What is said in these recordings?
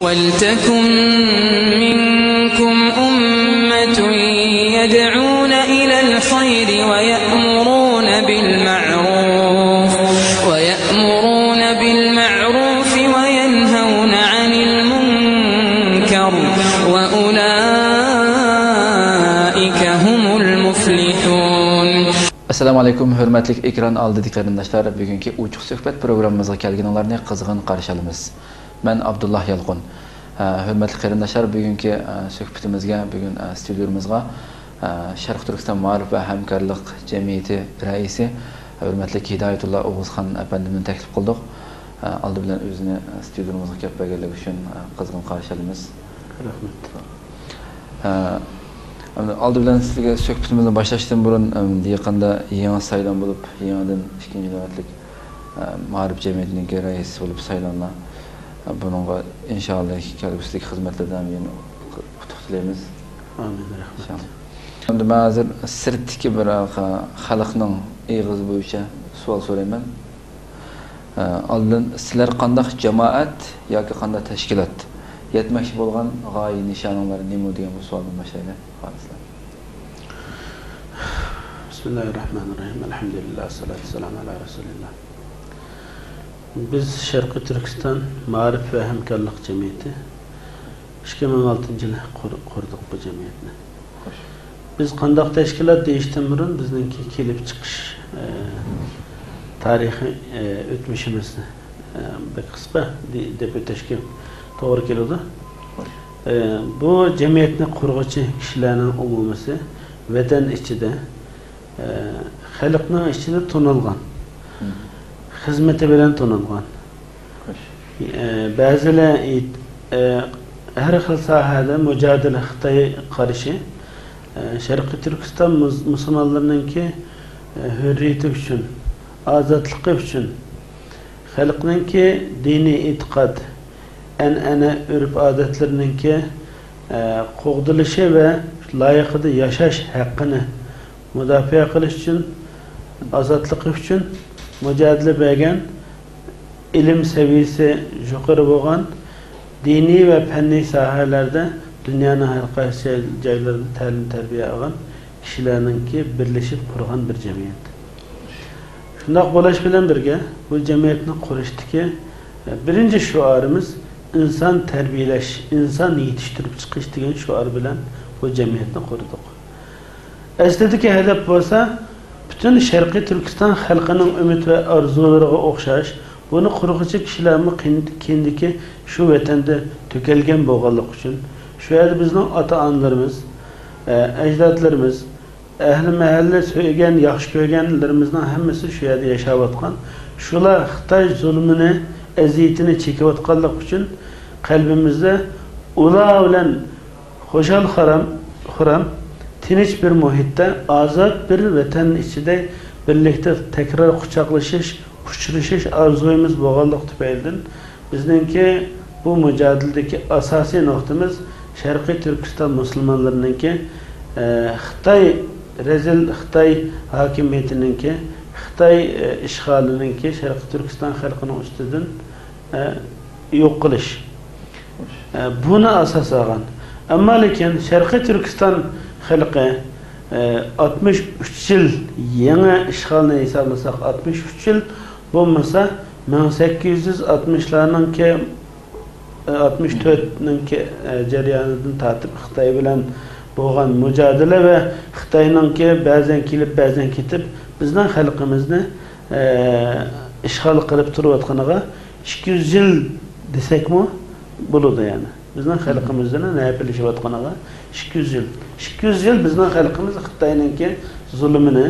ولتكن منكم أمة يدعون إلى الخير ويأمرون بالمعروف ويأمرون بالمعروف وينهون عن المنكر وأولئك هم المفلحون. السلام عليكم حرمات لك إكران آل ديكار النشتار بيكونكي أوچوك سوكبت برنامج مزغا كالغنالارني قزغن قرشالمز man abdulloh yalqun hurmatli qarindoshlar bugungi suhbatimizga bugun studiomizga sharq turkiston ma'rif va hamkorlik jamiyati raisi hurmatli hidoyatullo o'g'izxon apandimni taklif qildik oldi bilan o'zini studiomizga kelib kelganligi uchun qizg'in qarshi olamiz rahmat oldi bilan sizga suhbatimizni boshlashdan burun yaqinda yangi saylon bo'lib yangidan ikkinchi navbatlik ma'rif jamiyatining raisi bo'lib bunga inshaalloh kelgusidagi xizmatlardan men qutlug' tilaymiz amin rahmat endi man hozir sirtdiki bir xalqning eg'izi bo'yicha savol so'rayman oldin sizlar qandaq jamoat yoki qanday tashkilot yetmoqchi bo'lgan g'oya nishoninglar nima degan bu savoldan boshlaylik xohlasizlar bismillahirrohmanirrohim alhamdulillah salatu vassalamu ala rasulillah biz sharqiy turkiston ma'rif jamiyati ikki ming oltinchi yili qur- qurdik bu jamiyatni biz qandoq tashkilot deyishdan burun bizningki kelib chiqish e, tarixi e, o'tmishimizni e, bir qisqa de- deb o'tishga to'g'ri keladi E, bu jamiyatni qurg'uchi kishilarning umumisi vatan ichida e, xalqning ichida tunilgan xizmati tunilgan E, ba'zilar ayt- e, har xil sohada mujodala xitoy qarishi e, sharqiy turkiston mus- musulmonlarninki e, hurriyati uchun ozodligi uchun xalqninki diniy e'tiqod an'ana urf odatlarninki e, qo'g'dilishi va loyiqida yashash haqqini mudofaa qilish uchun ozodligi uchun mujodala bergan ilm saviyasi yuqori bo'lgan diniy va fanniy sohalarda dunyoning har qaysi joylarida ta'lim tarbiya olgan kishilarninki birlashib qurgan bir jamiyat. Shundoq bo'lish bilan birga bu jamiyatni qurishdagi e, birinchi shuarimiz inson tarbiyalash inson yetishtirib chiqish degan shuar bilan bu jamiyatni qurdik. Aslidagi hadaf bo'lsa butun sharqiy turkiston xalqining umid va orzulariga o'xshash buni qurg'uchi kishilarni kendiki shu vatanda to'kalgan bo'lganligi uchun shu yerda bizning ota onalarimiz e, ajdodlarimiz ahli mahalla so'ygan yaxshi ko'rganlarimizning hammasi shu yerda yashayotgan shular xitoy zulmini aziyatini chekayotganlik uchun qalbimizda ular bilan xo'shal haram xuram tinch bir muhitda ozod bir vatan ichida birlikda takror quchoqlashish uchrashish orzuyimiz bo'lganlik tufaylidan bizningki bu mujodaladagi asosiy nuqtamiz sharqiy turkiston musulmonlariniki e, xitoy rezil xitoy hokimiyatiniki xitoy e, ishg'olininki sharqiy turkiston xalqining ustidan e, yo'q qilish E, buni asos olgan ammo lekin sharqiy turkiston e, 63 yil yangi ishg'olni hisoblasak 63 yil bo'lmasa 1860larninki 64ninki jarayonidan tortib xitoy bilan bo'lgan mujodala va xitoyninki ba'zan kelib ba'zan ketib bizning xalqimizni e, ishg'ol qilib turayotganiga 200 yil desakmi bo'ladi ya'ni bizning xalqimizni nima bilishayotganiga 200 yil 200 yil bizning xalqimiz xitoyninki zulmini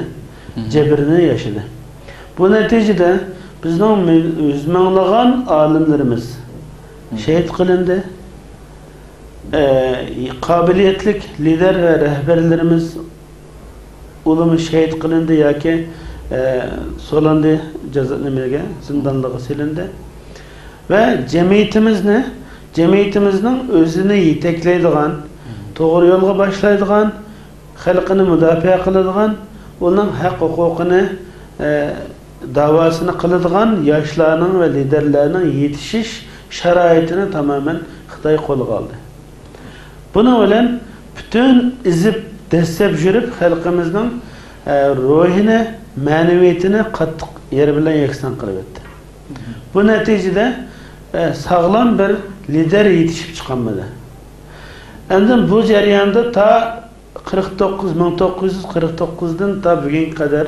jabrini yashadi bu natijada bizning yuz minglagan olimlarimiz shahid qilindi e, qobiliyatli lider va rahbarlarimiz ulumi shahid qilindi yoki e, so'landi jazo nimaga zindonliqqa silindi. Va jamiyatimizni jamiyatimizning o'zini yetaklaydigan to'g'ri yo'lga boshlaydigan xalqini mudofaa qiladigan uning haq huquqini e, davosini qiladigan yoshlarning va liderlarning yetishish sharoitini tamoman Xitoy qo'lga oldi. Buning bilan butun izib dastlab yurib xalqimizning e, ruhini, ma'naviyatini qattiq yer bilan yakson qilib o'tdi. Bu natijada e, sog'lom bir lider yetishib chiqolmadi. Endi bu jarayonda ta 49 1949dan ta bugunga qadar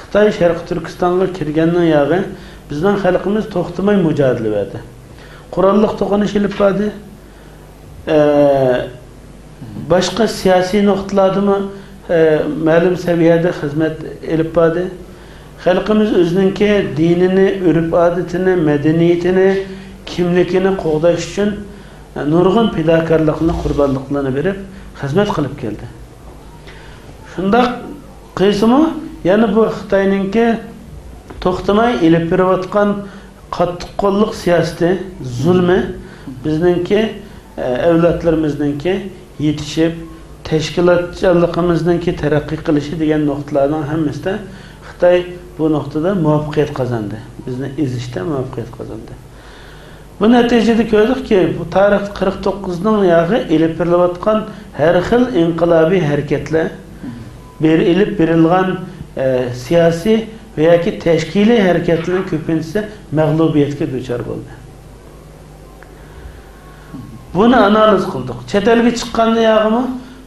Xitoy Sharq Turkistonga kirgandan yog'i bizning xalqimiz to'xtamay mujodala berdi. Qurolliq to'qinish ilib bordi. boshqa siyosiy nuqtalardami e, ma'lum saviyada xizmat ilib bordi. Xalqimiz o'ziniki dinini, urf odatini, madaniyatini, kimligini qo'g'dash uchun e, nurg'un fidokorlikni, qurbonliqlarni berib xizmat qilib keldi. Shundoq qilsimi, yana bu Xitoyninki to'xtamay ilib berayotgan qattiqqo'lliq siyosati, zulmi bizningki e, avlodlarimizningki yetishib tashkilotchiligimizningki taraqqiy qilishi degan nuqtalarning hammasida Xitoy bu nuqtada muvaffaqiyat qozondi. Bizni ezishda muvaffaqiyat qozondi. Bu natijada ko'rdikki, bu tarix 49 ning yog'i ilib berilayotgan har xil inqilobiy harakatlar beri ilib berilgan e, siyosiy va yoki tashkiliy harakatlarning ko'pinchisi mag'lubiyatga duchor bo'ldi. Buni analiz qildik. Chet elga chiqqanda yog'imi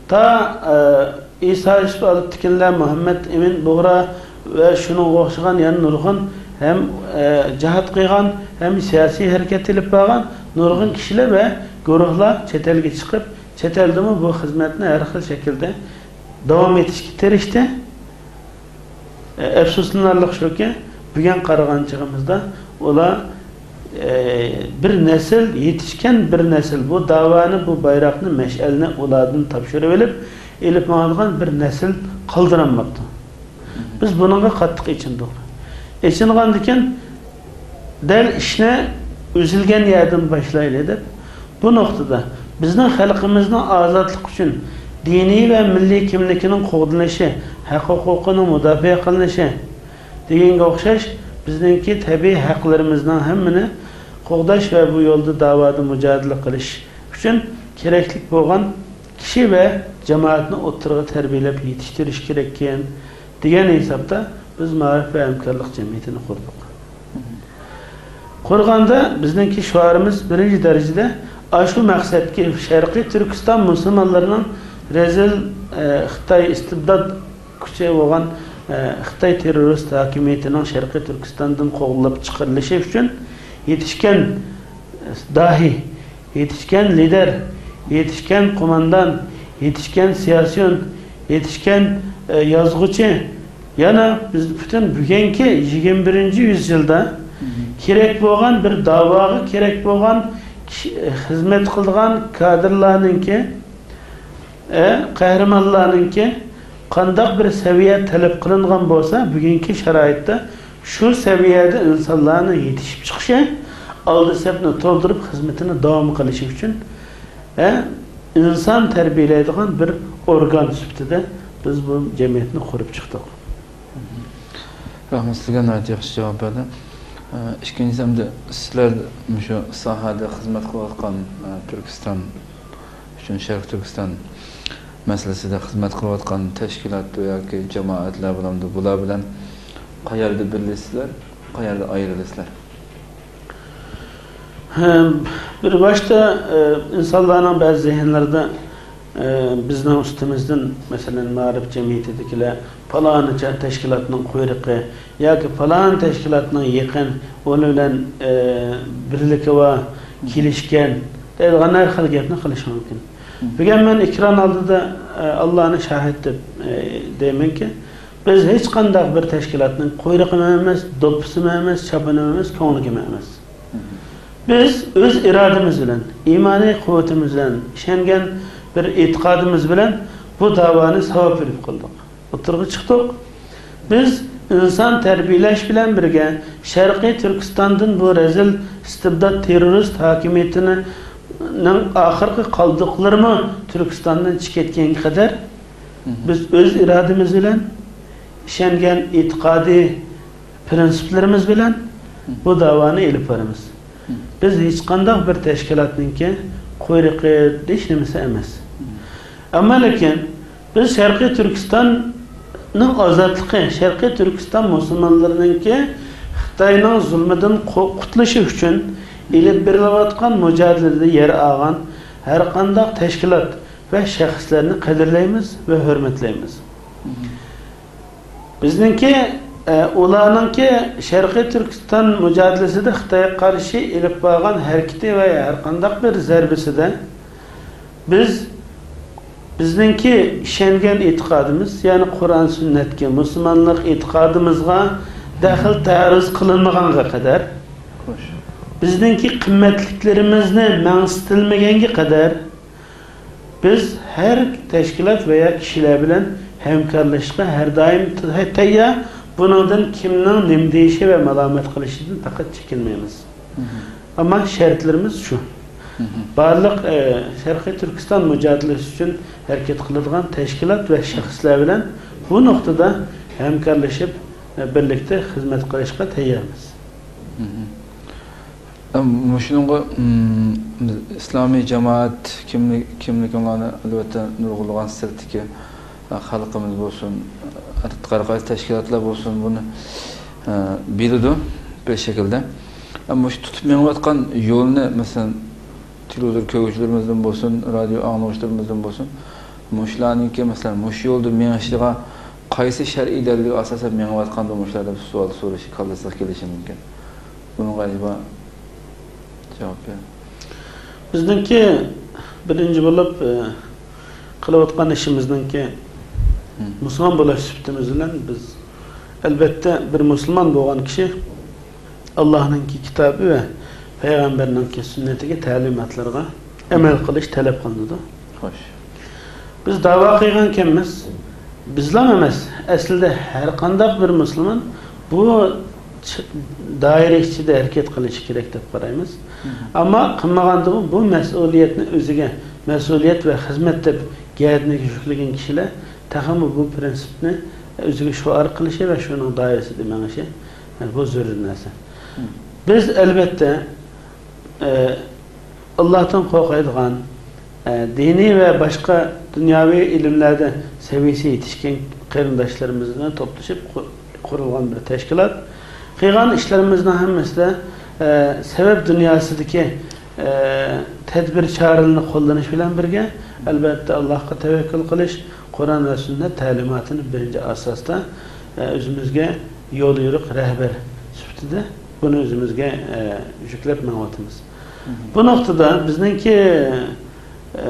ta e, Isa Yusuf al Muhammad Emin Bug'ra va shuning o'xshagan yana nurg'un ham e, jihat qilgan, ham siyosiy harakat qilib bo'lgan nurg'un kishilar va guruhlar chet elga chiqib, chet eldami bu xizmatni har xil shaklda davom etishga tirishdi. E, afsuslanarli shuki, bugun qaraganchig'imizda ular e, bir nesil yetishgan bir nesil bu davani bu mash'alni ulardan topshirib olib ilib olgan bir nesil qoldiranmoqda biz bunga qattiq ichindik Eşilgandikin del işine üzülgen yerden başlayla deb bu noktada bizden halkımızın azatlık için dini ve milli kimlikinin koduneşi, hak hukukunun müdafiye kılıneşi degenge okşaş bizdeki tabi haklarımızdan hemmini qo'g'dash va bu yo'lda da'vatni mujodila qilish uchun kerakli bo'lgan kishi va jamoatni o'ttirg'i tarbiyalab yetishtirish kerak ekan degan hisobda biz ma'rif va hamkorlik jamiyatini qurdik qurganda bizningki shuarimiz birinchi darajada shu maqsadga sharqiy turkiston musulmonlarining rezil e, xitoy istibdod kuchi bo'lgan e, xitoy terrorist hokimiyatining sharqiy turkistondan qo'g'irlab chiqarilishi uchun yetishgan e, dahi, yetishgan lider, yetishgan qo'mandan, yetishgan siyosiyon, yetishgan e, yozg'uchi yana biz butun bugungi 21 yüzyılda kerak bo'lgan bir da'voga kerak bo'lgan e, xizmat qilgan kadrlarninki e, qahramonlarninki qandaq bir saviya talab qilingan bo'lsa bugungi sharoitda shu saviyada insonlarni yetishib chiqishi oldi safni to'ldirib xizmatini davom qilishi uchun e, inson tarbiyalaydigan bir organ sifatida biz bu jamiyatni qurib chiqdik. Rəhmət sizə nəhayət yaxşı cavab verdim. İkincisi həm də sizlər şu sahədə xidmət qılarkən e, Türkistan üçün Şərq Türkistan məsələsində xidmət qılarkən təşkilat və ya ki, cəmaətlər biləndə bula bilən qayərdə birləşsizlər, qayərdə ayrılışlar. Bir başda e, insanların bəzi zihinlərdə e, bizdən üstümüzdən, məsələn, Marif Cəmiyyətidikilər, falonicha tashkilotning quyruqi yoki falon tashkilotning yaqin uni bilan e, birligi va kelishgan deydigan har xil gapni qilishi mumkin? Bugun men ikron oldida e, allohni shohid deb e, deymanki biz hech qanday bir tashkilotning quyrug'i emas do'ppisi emas chopini emas ko'ngligi emas. Biz o'z irodamiz bilan iymoniy quvvatimiz bilan ishongan bir e'tiqodimiz bilan bu davoni savob berib qildik o'tirg'i chiqdik biz inson tarbiyalash bilan birga sharqiy turkistondan bu razil istibdod terrorist hokimiyatini oxirgi qoldiqlarimi turkistondan chiqib ketganga qadar biz o'z irodamiz bilan ishongan e'tiqodiy prinsiplarimiz bilan bu davoni ilib boramiz. Biz hech qanday bir tashkilotningki quyruqi hech nimasi emas. Ammo lekin biz sharqiy turkistonning ozodligi sharqiy turkiston musulmonlariniki xitoyning zulmidan qutulishi uchun ilib berilayotgan mujodilada yer olgan har qanday tashkilot va shaxslarni qadrlaymiz va hurmatlaymiz bizningki e, ularninki sharqiy turkiston mujodilasida xitoyga qarshi ilib borgan harakati va har qanday bir zarbasida biz bizningki ishongan e'tiqodimiz ya'ni qur'on sunnatga musulmonlik e'tiqodimizga daxl ta'ruz qilinmaganga qadar Xo'sh. bizningki qimmatliklarimizni mangsitilmaganga qadar biz har tashkilot veya kishilar bilan hamkorlashishga har doim t- tayyor. Buningdan kimning nim deyishi va malomat qilishidan faqat chekinmaymiz. Ammo shartlarimiz shu barliq e, sharqiy turkiston mujodilasi uchun harakat qiladigan tashkilot va shaxslar bilan bu nuqtada hamkorlashib e, birlikda xizmat qilishga tayyormiz. Muşununğa hmm, islomiy jamoat kimlik kimlik albatta nurg'ulagan sirtiki xalqimiz e, bo'lsin, qarqay tashkilotlar bo'lsin buni biladi bir shaklda ammo shu tutib menayotgan yo'lni masalan televizor ko'ruvchilarimizdan bo'lsin, radio anglovchilarimizdan bo'lsin, mushlarniki masalan mush yo'lda menishliga qaysi shar'iy dalilga asosan menayotgan mushlar deb savol so'rash qoldirsa kelishi mumkin. Galiba javob ber. bizningki birinchi bo'lib e, qilayotgan ishimizningki musulmon bo'lish sifatimiz bilan biz albatta bir musulmon bo'lgan kishi allohningki kitobi va payg'ambarninki sunnatiga ta'limotlarga amal qilish talab qilinadi. Xo'sh. biz da'vo qilgan ekanmiz bizlar emas. Aslida har qanday bir musulmon bu doira ichida harakat qilishi kerak deb qaraymiz. Ammo qilmaganda bu mas'uliyatni o'ziga mas'uliyat va xizmat deb gardini yuklagan kishilar taxmi bu prinsipni o'ziga shuar qilishi va shuning doirasida menishi e, bu zarur narsa. Biz albatta allohdan qo'rqadigan e, diniy va boshqa dunyoviy ilmlarda saviyasi yetishgan qarindoshlarimiz bilan to'plashib qurilgan bir tashkilot. Qilgan ishlarimizni hammasida e, sabab dunyosidagi e, tadbir choralarni qo'llanish bilan birga albatta allohga tavakkul qilish qur'on va sunnat ta'limotini birinchi asosda e, o'zimizga yo'l yo'riq rahbar sifatida buni o'zimizga e, yuklab manyapmiz bu nuqtada bizningki e,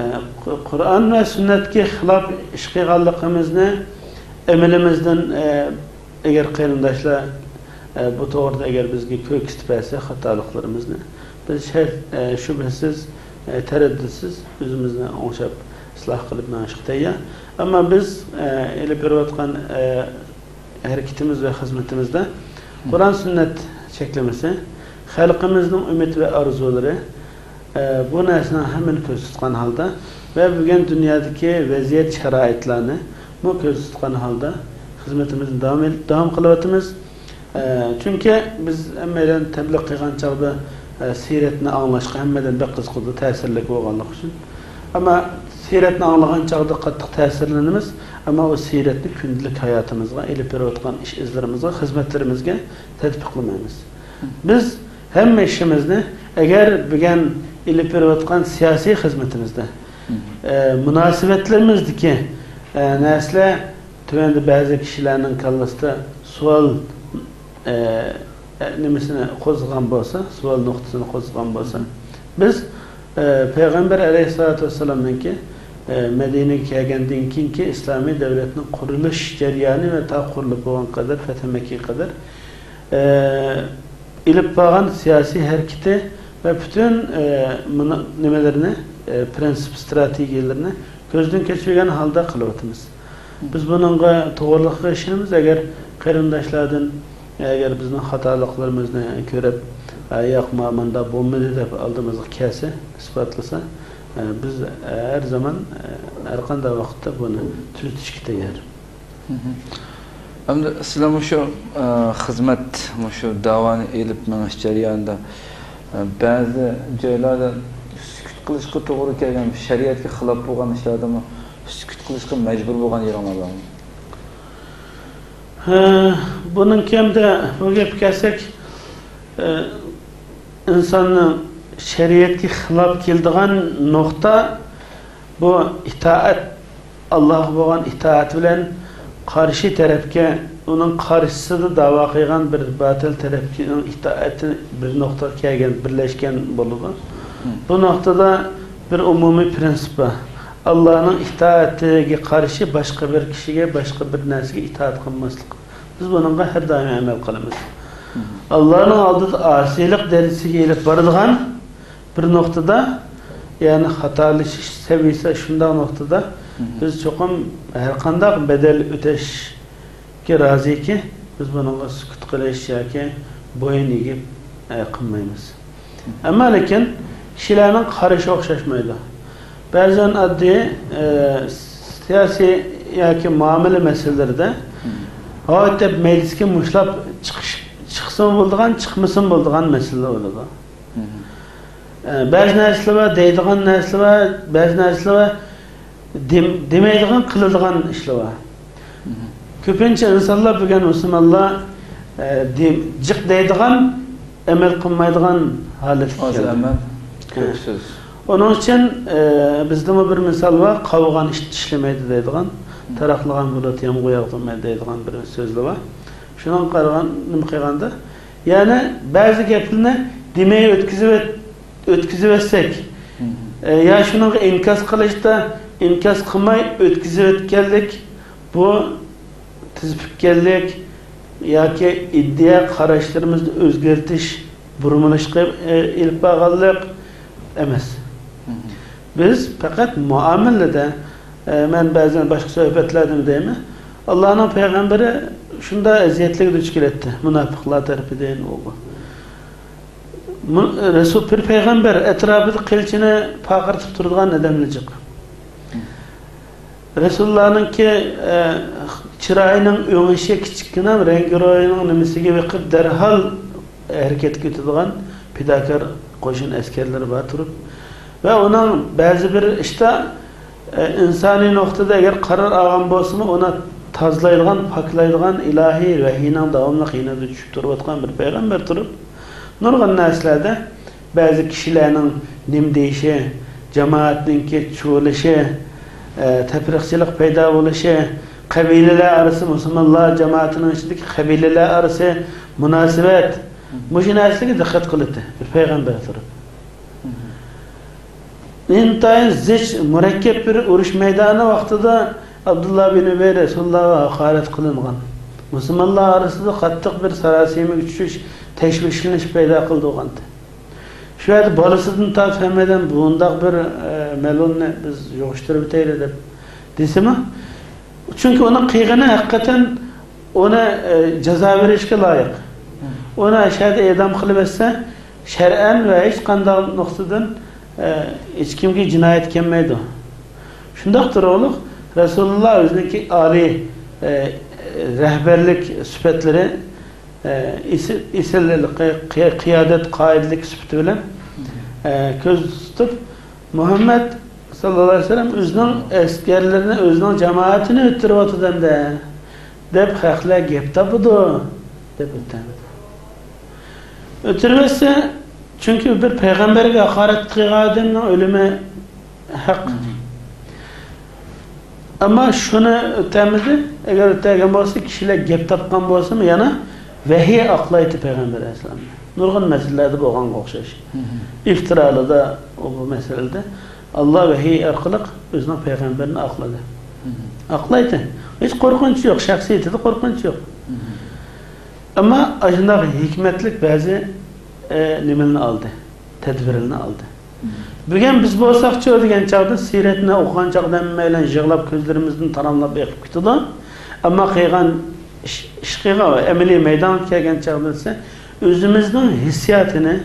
qur'on va sunnatga xilof ish qilganligimizni amilimizdan e, agar qarindoshlar e, bu to'g'rida agar bizga ko'ksitib bersa xatoliklarimizni biz shubhasiz taraddudsiz o'zimizni o'ngshab isloh qilib manishga tayyor ammo biz ilib berayotgan harakatimiz va xizmatimizda qur'on sunnat cheklamasi xalqimizning umid va orzulari e, bu narsani hammani ko'z tutgan holda va bugun dunyodagi vaziyat sharoitlarni bu ko'z tutgan holda xizmatimizni davom qilyapmiz E, chunki biz hammadan tabliq qilgan chog'da e, siyratni anglashga hammadan bir qiziqdi ta'sirli bo'lganligi uchun ammo siyratni anglagan chog'da qattiq ta'sirlanamiz ammo u siyratni kundalik hayotimizga ilib berayotgan ish izlarimizga xizmatlarimizga tatbiqlamaymiz biz hamma ishimizni agar bugun ilib berayotgan siyosiy xizmatimizda e, munosabatlarimizdagi e, narsalar tuvanda ba'zi kishilarning kallasida savol e, e, nimasini qo'zg'agan bo'lsa savol nuqtasini qo'zg'agan bo'lsa biz e, payg'ambar alayhissalotu vassalomninki e, madinaga kelgandan keyingi islomiy davlatning qurilish jarayoni va to qurilib bo'lgan qadar fath makka qadar e, ilib borgan siyosiy harakati va butun e, nimalarni e, prinsip strategiyalarini ko'zdan kechirgan holda qilyapmiz biz buningga to'g'riliqqa ishonamiz agar qarindoshlardan agar bizni xatoliklarimizni ko'rib "A, yo'q ma manda bo'lmadi deb oldimizga kelsa isbotlasa e, biz e, har zaman e, har qanday vaqtda buni tuzatishga tayyor Endi Həm də sizlə məşə e, xidmət, məşə davanı elib mənəş cəriyanda e, bəzi cəylərdə sükut qılışqı doğru gələn, şəriyyətki xilab boğan işlərdə mə sükut qılışqı məcbur boğan yığmalarım? E, Bunun kim də bu gəp kəsək, insanın şəriyyətki xilab kildiğən nokta bu itaət, Allah boğan itaət bilən qarshi tarafga uning qarshisida davo qilgan bir botil tarafga itoati bir nuqta kelgan birlashgan bo'ladi bu nuqtada bir umumiy prinsip bor allohning itoatiga qarshi boshqa bir kishiga boshqa bir narsaga itoat qilmaslik biz bunga har doim amal qilamiz allohning oldida osiylik darajasiga elib boradigan bir nuqtada ya'ni xatolashish saviyasi shundoq nuqtada biz cho'qim har qanday bedel o'tashga roziki biz bunga sukut qilish yoki bo'yin egib e, qilmaymiz. Ammo lekin kishilarning qarashi o'xshashmaydi. Ba'zan oddiy e, siyosiy yoki muomala masalalarida hozir deb majlisga mushlab chiqish chiqsin bo'ladigan chiqmasin bo'ladigan masala bo'ladi. E, ba'zi narsalar bor deydigan narsalar ba'zi narsalar dem- demaydigan qiladigan ishlar bor ko'pincha insonlar bo'lgan musulmonlar e, dem- jiq deydigan holatga oz keldi. amal ko'p so'z Onun için e, bizde bir misal var, kavgan iş işlemeydi deydigan, taraqlagan bulut yağmur yağdırmaydı deydigan bir sözlü var. Şunun qaragan qilganda, ya'ni ba'zi gaplarni demay o'tkazib o'tkazib etsek, e, ya shuning inkos qilishda inkos qilmay o'tkazib o'tganlik bu tizibganlik yoki iddia qarashlarimizni o'zgartish burmilishga e, ilib borganlik emas. Biz fakat muamelede e, ben bazen başka sohbetlerde deyim Allah'ın peygamberi şunda eziyetlik duç etti. Münafıklar tarafından oldu. Mu- Resul bir peygamber etrafı kılıçını pakırtıp durduğun edemlicik. Resulullah'ın ki e, çırağının öngüşe küçükkine rengi royunun nimesi bakıp derhal hareket götürdüğün pidakar koşun askerleri durup ve onun bazı bir işte e, insani noktada eğer karar algan bolsa ona tazlaydigan, paklaydigan ilahi vahiyning davomli qiynab tushib turayotgan bir payg'ambar turib nurg'un narsalarda ba'zi kishilarning nim deyishi jamoatninki cho'lishi e, tafriqchilik paydo bo'lishi qabilalar orasi musulmonlar jamoatining ichidagi qabilalar orasi munosabat mushu narsaga diqqat qiladi bir payg'ambar turib intayin zich murakkab bir urush maydoni vaqtida abdulloh bin ubay rasulullohga haqorat qilingan musulmonlar orasida qattiq bir sarosima tushish tashvishlanish paydo qildi o'ganda shu yerda bolasidan tortib hammadan bundoq bir e, melonni biz yig'ishtirib o'taylik deb deysimi chunki uni qilgani haqiqatan uni e, jazo berishga loyiq uni ashada e'dom qilib etsa shar'an va hech qanday nuqtadan e, hech kimga jinoyat kelmaydi shundoqdir ulug' rasululloh o'ziniki oliy e, rahbarlik sifatlari e, isi- isillik qiy- qiyodat qoidlik sifati bilan e, ko'z tutib muhammad sallallohu alayhi vasallam o'zining askarlarini o'zining jamoatini o'ttiryotganda deb haqlar gap topidi deb o'tadi o'tirmasa chunki bir payg'ambarga haqorat qilgan odamning o'limi haq ammo shuni o'tamizni agar o'tagan bo'lsa kishilar gap topgan bo'lsami yana Vəhiyə aqla eti Peyğəmbər əsləmə. Nurğun məsələlərdə bu oğan qoxşayış. İftiralı da o bu məsələdə Allah vəhiyə arqılıq özünə Peyğəmbərini aqladı. Aqla eti. Heç qorxunç yox, şəxsiyyəti də qorxunç yox. Amma acındaq hikmətlik bəzi e, nimilini aldı, tədbirini aldı. Bugün biz bolsaq çö degen çağda siretini oğan çağda emmeylen yığılab gözlerimizden taramlap ekip kitdi. Amma qıyğan ish qilgan va amaliy maydonga kelgan chog'da o'zimizning hissiyotini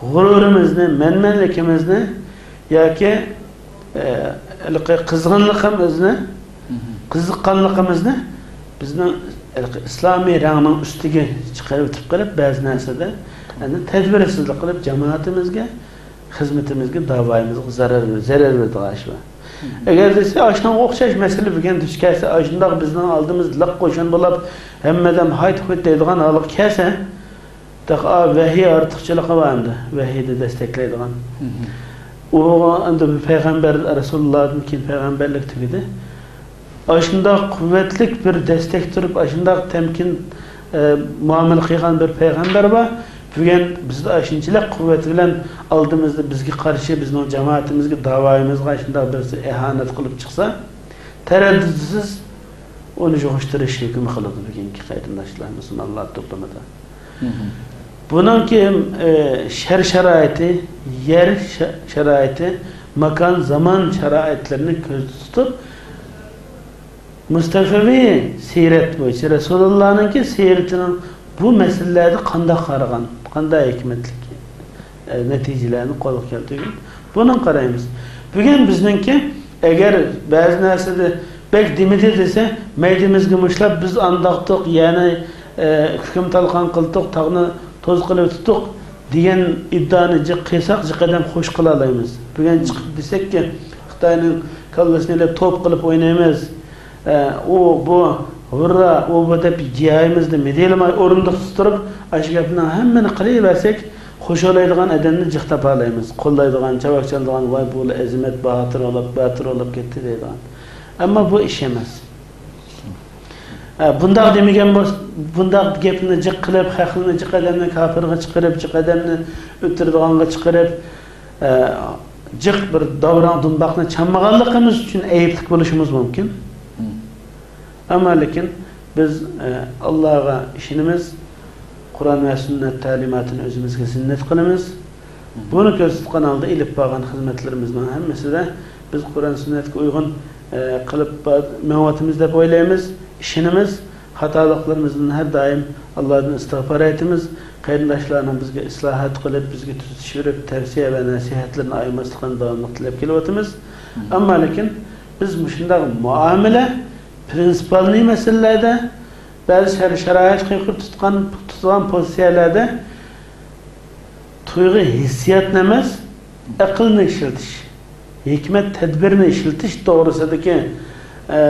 g'ururimizni manmanligimizni yoki e, qizg'inligimizni qiziqqanligimizni bizni haligi islomiy rangning ustiga chiqarib o'tib qilib ba'zi narsada endi tadbirsizlik qilib jamoatimizga xizmatimizga davoyimizga zarar zarar berdi ish Əgər desə aşdan ox çəkməsəli bilən düşkəsə aşındaq bizdən aldığımız laq qoşan bulab həmmədəm hayt xut deyilən alıq kəsə təq a vəhi artıqçılığı var indi. Vəhi də dəstəkləyidigan. O indi peyğəmbər Rəsulullahın kin peyğəmbərlik tügidi. Aşındaq qüvvətlik bir dəstək turub aşındaq təmkin e, muamil qılğan bir peyğəmbər var. Payg'ambar bor bugun bizni shunchalik quvvat bilan oldimizda bizga qarshi bizni jamoatimizga davoyimizga shundoq birsi ihonat qilib chiqsa taraddudsiz uni jo'g'ishtirish hukmi qiladi bugungi qarindoshlar musulmonlar to'plamida buniki e, shar sharoiti yer sharoiti makon zamon sharoitlarini ko'zda tutib mustafaviy siyrat bo'yicha rasulullohniki siyratining bu masalalarda qanday qaragan qanday hikmatlik e, natijalarni qo'lga keltirgan. Buni qaraymiz. Bugun bizniki agar ba'zi narsada bek demidi desa maydimizga mushlab biz andoqdiq ya'ni e, hukm talqon qildik tog'ni to'z qilib tutdik degan iddaoni qilsak qadam xush qila olamiz. Bugun chiqib desakki xitoyning kallasini to'p qilib o'ynaymiz. E, u bu hurra u bu deb jiyayimizni medelamay o'rindiq turib shu gapni hammani qilaversak qo'shilaydigan odamni jiq topalaymiz qo'llaydigan chavakchaldigan voy bu azimat botir olib botir olib ketdi deydigan. Ammo bu ish emas. Bundoq demagan bundoq gapni jiq qilib haqlini jiq odamni kofirga chiqarib jiq odamni o'tirdiganga chiqarib jiq bir davron dumboqni chammaganligimiz uchun aybli bo'lishimiz mumkin. Ama lekin biz e, Allah'a işinimiz Kur'an ve sünnet talimatını özümüzge sünnet kılımız. Bunu göz tutkan aldı ilip bağın hizmetlerimizden hemmesi de biz Kur'an sünnetke uygun e, kılıp mevatimizde boylayımız, işinimiz, hatalıklarımızdan her daim Allah'ın istiğfar etimiz, qarindoshlarni bizga islohot qilib bizga tushirib tavsiya va nasihatlarni aymaslikdan davomli tilab kelyapmiz ammo lekin biz shunday muomala prinsipalniy masalalarda ba'zi sharoit qiyqir tutgan tutgan pozitsiyalarda tuyg'u hissiyotni emas aqlni ishlatish hikmat tadbirni ishlatish to'g'risidagi e,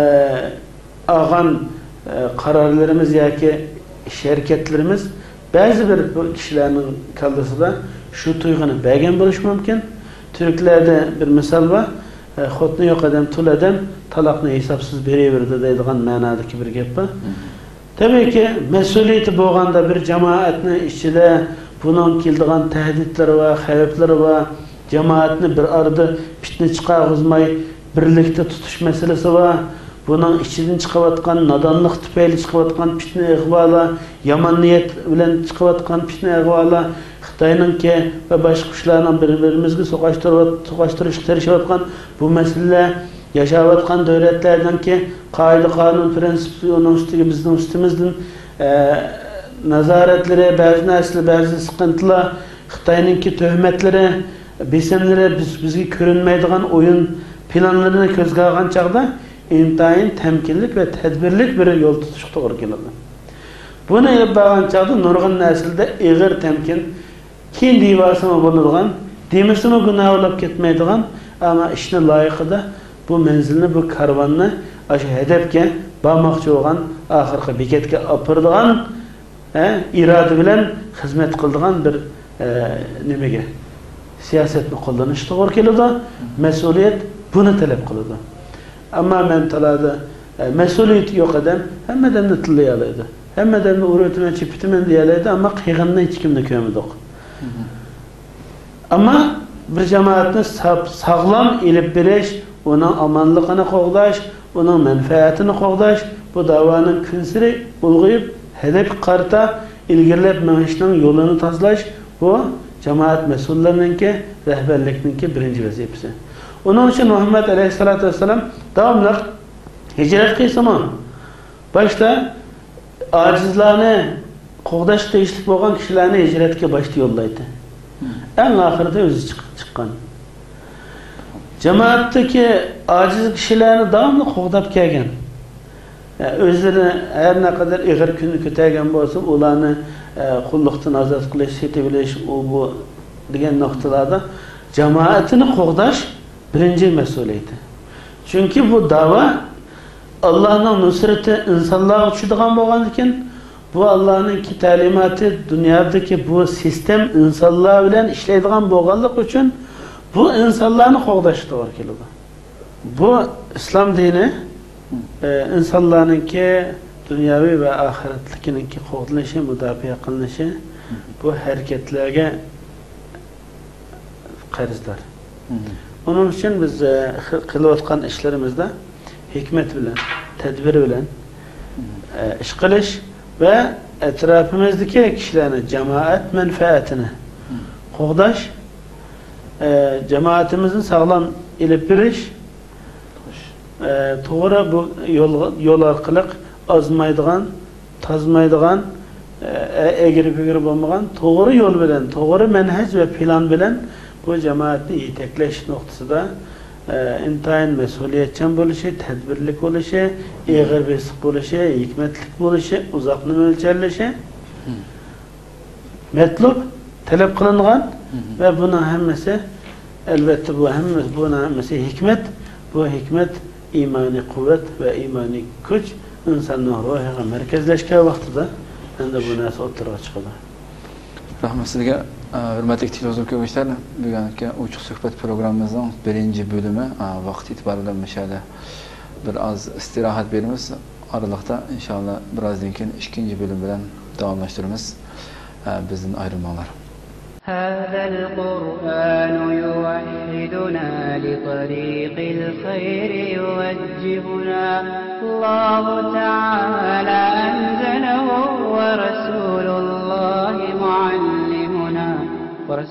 olgan e, qarorlarimiz yoki ish harakatlarimiz ba'zi bir kishilarning kallasida shu tuyg'uni bergan bo'lishi mumkin turklarda bir misol bor E, xotni yo'q odam tul odam taloqni hisobsiz beraverdi deydigan ma'nodagi bir gap bor. Tabiiyki mas'uliyati bo'lganda bir jamoatni ichida buning keldigan tahdidlari va xavflari va jamoatni bir arada fitna chiqarg'izmay birlikda tutish masalasi va buning ichidan chiqayotgan nodonlik tufayli chiqayotgan fitna ig'volar yomon niyat bilan chiqayotgan fitna ig'volar Dayınınki və başqa kişilərlə bir-birimizi soqaşdırıb, tirişib bu məsələ yaşayotgan dövlətlərdənki qayda qanun prinsipi onun üstüge bizden üstümüzdən e, nəzarətləri, bəzi nəsli, bəzi sıkıntılar, Xitayınınki töhmətləri, besimləri biz, bizə görünməydiğən oyun planlarını közgə alğan çağda intayın təmkinlik və tədbirlik bir yol tutuşuq doğru gəlirdi. Bunu elib bağlan çağda nurğun nəsildə iğir təmkin, keyin deyiversimi bo'ladigan demasimi gunoh bo'lib ketmaydigan ammo ishni loyiqida bu manzilni bu karvonni shu hadafga bormoqchi bo'lgan oxirgi bekatga olib boradigan iroda bilan xizmat qiladigan bir e, nimaga siyosatni qo'llanish to'g'ri keladi mas'uliyat buni talab qiladi ammo men talada e, mas'uliyati yo'q odam hammadanni tillay oladi hammadanni uritiman chipitaman deyalaydi ammo qiyg'inni hech kimni ko'madiq Ama bir cemaatni sağlam ilip berish, onun amanlığını qo'g'dash, onun menfaatini qo'g'dash bu davanın kunsiri ulg'ayib, hedef qarta ilgirlab menishning yo'lini tozalash bu jamoat mas'ullarininki, rahbarlikninki birinchi vazifasi. Onun için Muhammed Aleyhisselatü Vesselam devamlı hicret qilsimi boshda ojizlarni qo'g'dash tegishli bo'lgan kishilarni hijratga boshda yo'llaydi. Eng oxirida o'zi chiqqan. Jamoatdagi ojiz kishilarni devamlı qo'g'dab kelgan. o'zini har naqadar ig'ir kunni ko'targan bo'lsa, ularni e, qulluqdan ozod qilish, setib bilish, u bu degan nuqtalarda jamoatini qo'g'dash birinchi mas'uliyati chunki bu da'vo allohning nusrati insonlarga tushadigan bo'lgan ekan bu allohninki ta'limoti dunyodagi bu sistem insonlar bilan ishlaydigan bo'lganlik uchun bu insonlarni qo'g'dash to'g'ri keladi. Bu islom dini e, insonlarniki dunyoviy va oxiratlikiniki qo'g'dilishi mudofaa qilinishi bu harakatlarga qarzdor uning uchun biz e, qilayotgan ishlarimizda hikmat bilan tadbir bilan e, ish qilish va atrofimizdagi kishilarni jamoat manfaatini qo'g'dash e, sog'lom ilib berish e, to'g'ri bu yo'l yo'l orqali ozmaydigan tozmaydigan egri bugri bo'lmagan to'g'ri yo'l bilan to'g'ri manhaj va plan bilan bu jamoatni yetaklash nuqtasida e, intayin mas'uliyatchan bo'lishi tadbirlik bo'lishi eg'ir besiq bo'lishi hikmatlik bo'lishi uzoqni mo'ljallashi matlub talab qilingan va buni hammasi albatta bu hammasi buni hammasi hikmat bu hikmat iymoniy quvvat va iymoniy kuch insonni ruhiga markazlashgan vaqtida endi bu narsa o'ttirg'a chiqadi rahmat sizga hurmatli televizor ko'ruvchilar bugungi ochiq suhbat programmamizning birinchi bo'limi e, vaqt itiboriyle mishada bir oz istirohat beramiz oralig'da inshaalloh birozdan keyin ikkinchi bo'lim bilan davomlashtiramiz E, bizdan ayrilmanglar هذا القرآن يوحدنا لطريق الخير يوجهنا الله تعالى أنزله ورسول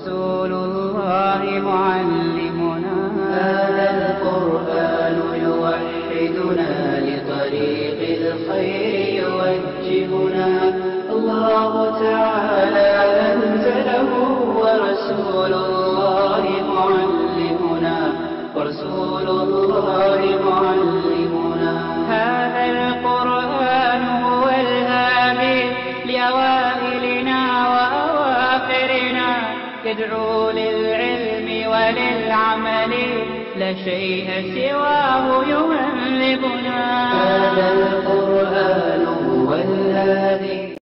ورسول الله معلمنا. هذا القرآن يوحدنا لطريق الخير يوجهنا. يدعو للعلم وللعمل لا شيء سواه يهذبنا. هذا القرآن هو الهادي